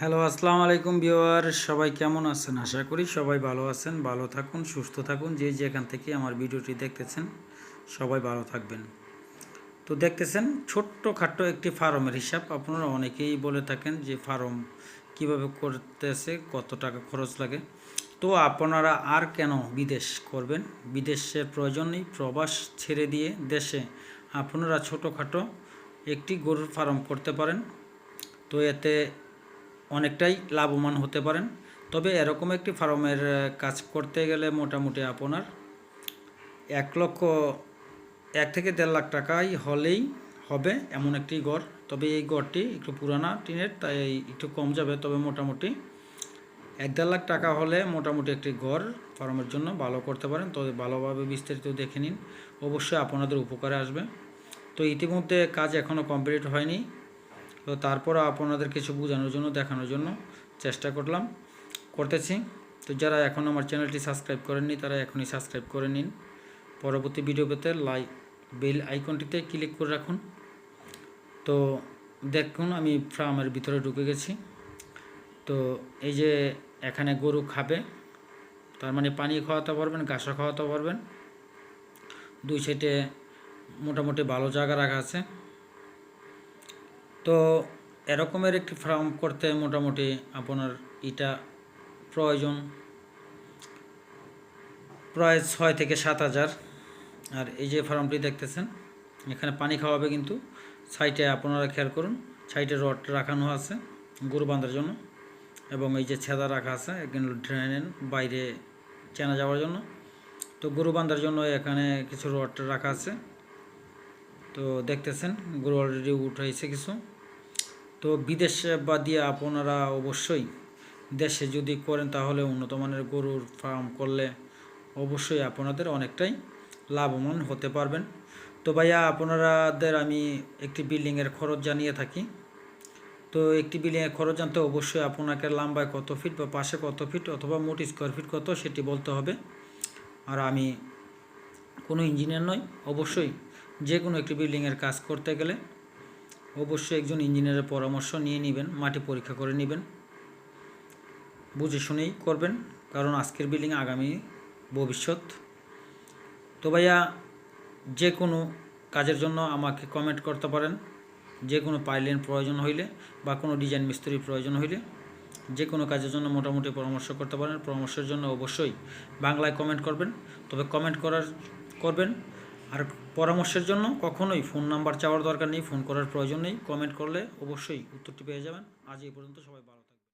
Hello, আসসালামু আলাইকুম viewer. সবাই কেমন আছেন? আশা করি সবাই ভালো আছেন, ভালো থাকুন, সুস্থ থাকুন। যে যেখান থেকে আমার ভিডিওটি দেখতেছেন, সবাই ভালো থাকবেন। তো দেখতেছেন ছোট্ট খাট্ট একটি ফার্মের হিসাব। আপনারা অনেকেই বলে থাকেন যে ফার্ম কীভাবে করতেছে, কত টাকা খরচ লাগে। তো আপনারা আর কেন বিদেশ করবেন? বিদেশের প্রয়োজন নেই, প্রবাস ছেড়ে দিয়ে দেশে আপনারা ছোটোখাটো একটি গরুর ফার্ম করতে পারেন। তো এতে অনেকটাই লাভবান হতে পারেন। তবে এরকম একটি ফার্মের কাজ করতে গেলে মোটামুটি আপনার এক লক্ষ, এক থেকে দেড় লাখ টাকাই হলেই হবে এমন একটি ঘর তবে এই ঘরটি একটু পুরানা টিনের, তাই একটু কম যাবে, তবে মোটামুটি এক দেড় লাখ টাকা হলে মোটামুটি একটি ঘর ফার্মের জন্য ভালো করতে পারেন। তবে ভালোভাবে বিস্তারিত দেখে নিন, অবশ্যই আপনাদের উপকারে আসবে। তো ইতিমধ্যে কাজ এখনও কমপ্লিট হয়নি। তো তারপর আপনাদের কিছু বোঝানোর জন্য, দেখানোর জন্য চেষ্টা করলাম, করতেছি। তো যারা এখন আমার চ্যানেলটি সাবস্ক্রাইব করেননি, তারা এখনই সাবস্ক্রাইব করে নিন। পরবর্তী ভিডিও পেতে লাইক বেল আইকনটিতে ক্লিক করে রাখুন। তো দেখুন, আমি ফার্মের ভিতরে ঢুকে গেছি। তো এই যে এখানে গরু খাবে, তার মানে পানি খাওয়াতে পারবেন, ঘাসও খাওয়াতে পারবেন। দুই সাইডে মোটামুটি ভালো জায়গা রাখা আছে। তো এরকমের একটি ফার্ম করতে মোটামুটি আপনার এটা প্রয়োজন প্রায় ছয় থেকে সাত হাজার। আর এই যে ফার্মটি দেখতেছেন, এখানে পানি খাওয়াবে কিন্তু সাইটে আপনারা খেয়াল করুন সাইডে রড রাখানো আছে গরু বাঁধার জন্য এবং এই যে ছেদা রাখা আছে, এখানে ড্রেনের বাইরে চেনা যাওয়ার জন্য। তো গরু বাঁধার জন্য এখানে কিছু রড রাখা আছে। তো দেখতেছেন, গরু অলরেডি উঠাইছে কিছু। তো বিদেশে দিয়ে আপনারা অবশ্যই দেশে যদি করেন তাহলে উন্নত মানের গরুর ফার্ম করলে অবশ্যই আপনাদের অনেকটাই লাভবান হতে পারবেন। তো ভাইয়া, আপনারাদের আমি একটি বিল্ডিংয়ের খরচ জানিয়ে থাকি। তো একটি বিল্ডিংয়ের খরচ জানতে অবশ্যই আপনাকে লাম্বায় কত ফিট বা পাশে কত ফিট অথবা মোট স্কোয়ার ফিট কত সেটি বলতে হবে। আর আমি কোনো ইঞ্জিনিয়ার নই। অবশ্যই যে কোনো একটি বিল্ডিংয়ের কাজ করতে গেলে অবশ্যই একজন ইঞ্জিনিয়ারের পরামর্শ নিয়ে নেবেন মাটি পরীক্ষা করে নেবেন। বুঝে শুনেই করবেন, কারণ আজকের বিল্ডিং আগামী ভবিষ্যৎ। তো ভাইয়া, যে কোনো কাজের জন্য আমাকে কমেন্ট করতে পারেন। যে কোনো পাইলেন প্রয়োজন হইলে বা কোনো ডিজাইন মিস্ত্রির প্রয়োজন হইলে যে কোনো কাজের জন্য মোটামুটি পরামর্শ করতে পারেন। পরামর্শের জন্য অবশ্যই বাংলায় কমেন্ট করবেন। তবে কমেন্ট করার, করবেন। আর পরামর্শের জন্য কখনোই ফোন নাম্বার চাওয়ার দরকার নেই, ফোন করার প্রয়োজন নেই। কমেন্ট করলে অবশ্যই উত্তরটি পেয়ে যাবেন। আজ এই পর্যন্ত সবাই ভালো